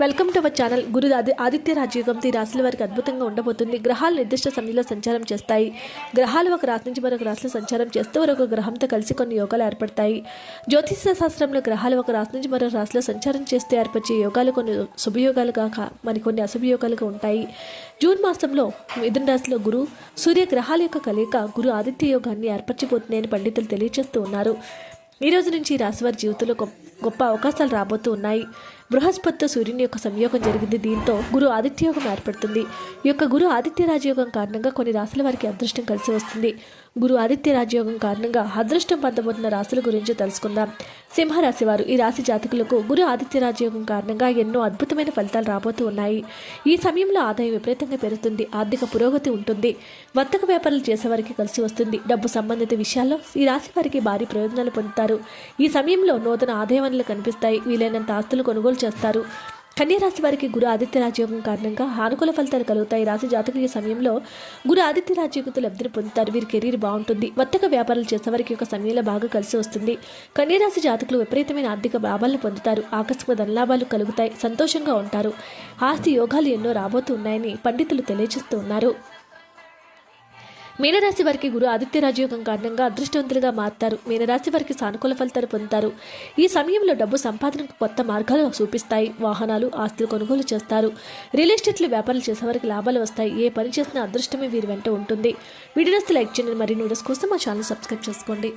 Welcome to our channel Guru Adi Aditya రాజయోగం ఈ రాశుల వారికి అద్భుతంగా ఉండబోతుంది. గ్రహాలు నిర్దిష్ట సమయంలో సంచారం చేస్తాయి. గ్రహాలు ఒక రాశి నుంచి మరొక రాశిలో సంచారం చేస్తూ మరొక గ్రహంతో కలిసి కొన్ని యోగాలు ఏర్పడతాయి. జ్యోతిష శాస్త్రంలో గ్రహాలు ఒక రాశి నుంచి మరొక రాశిలో సంచారం చేస్తే ఏర్పరిచే యోగాలు కొన్ని శుభయోగాలుగా మరి మరికొన్ని అశుభయోగాలుగా ఉంటాయి. జూన్ మాసంలో మిథున రాశిలో గురు సూర్య గ్రహాల యొక్క కలయిక గురు ఆదిత్య యోగాన్ని ఏర్పరచబోతున్నాయని పండితులు తెలియజేస్తూ ఉన్నారు. ఈ రోజు నుంచి రాశివారి రాశి వారి జీవితంలో గొప్ప గొప్ప అవకాశాలు రాబోతూ ఉన్నాయి. బృహస్పతితో సూర్యుని యొక్క సంయోగం జరిగింది. దీంతో గురు ఆదిత్య యోగం ఏర్పడుతుంది. ఈ యొక్క గురు ఆదిత్య రాజయోగం కారణంగా కొన్ని రాశుల వారికి అదృష్టం కలిసి వస్తుంది. గురు ఆదిత్య రాజయోగం కారణంగా అదృష్టం పొందబోతున్న రాశుల గురించి తెలుసుకుందాం. సింహరాశి వారు ఈ రాశి జాతకులకు గురు ఆదిత్య రాజయోగం కారణంగా ఎన్నో అద్భుతమైన ఫలితాలు రాబోతూ ఉన్నాయి. ఈ సమయంలో ఆదాయం విపరీతంగా పెరుగుతుంది. ఆర్థిక పురోగతి ఉంటుంది. వర్తక వ్యాపారాలు చేసేవారికి కలిసి వస్తుంది. డబ్బు సంబంధిత విషయాల్లో ఈ రాశి వారికి భారీ ప్రయోజనాలు పొందుతారు. ఈ సమయంలో నూతన ఆదాయ వనరులు కనిపిస్తాయి. వీలైనంత ఆస్తులు కొనుగోలు చేస్తారు. కన్యరాశి వారికి గురు ఆదిత్యరాజయోగం కారణంగా అనుకూల ఫలితాలు కలుగుతాయి. రాశి జాతకీయ సమయంలో గురు ఆదిత్యరాజయోగంతో లబ్ధిని పొందుతారు. వీరి కెరీర్ బాగుంటుంది. వర్తక వ్యాపారాలు చేసేవారికి ఒక సమయంలో బాగా కలిసి వస్తుంది. కన్యరాశి జాతకులు విపరీతమైన ఆర్థిక లాభాలను పొందుతారు. ఆకస్మిక ధనలాభాలు కలుగుతాయి. సంతోషంగా ఉంటారు. ఆస్తి యోగాలు ఎన్నో రాబోతున్నాయని పండితులు తెలియజేస్తూ ఉన్నారు. మీనరాశి వారికి గురు ఆదిత్య రాజయోగం కారణంగా అదృష్టవంతులుగా మారుతారు. మీనరాశి వారికి సానుకూల ఫలితాలు పొందుతారు. ఈ సమయంలో డబ్బు సంపాదనకు కొత్త మార్గాలు చూపిస్తాయి. వాహనాలు ఆస్తులు కొనుగోలు చేస్తారు. రియల్ ఎస్టేట్లు వ్యాపారాలు చేసేవారికి లాభాలు వస్తాయి. ఏ పని చేసినా అదృష్టమే వీరి వెంట ఉంటుంది. వీడియోస్ లైక్ చేయండి. మరి నూడల్స్ కోసం మా ఛానల్ సబ్స్క్రైబ్ చేసుకోండి.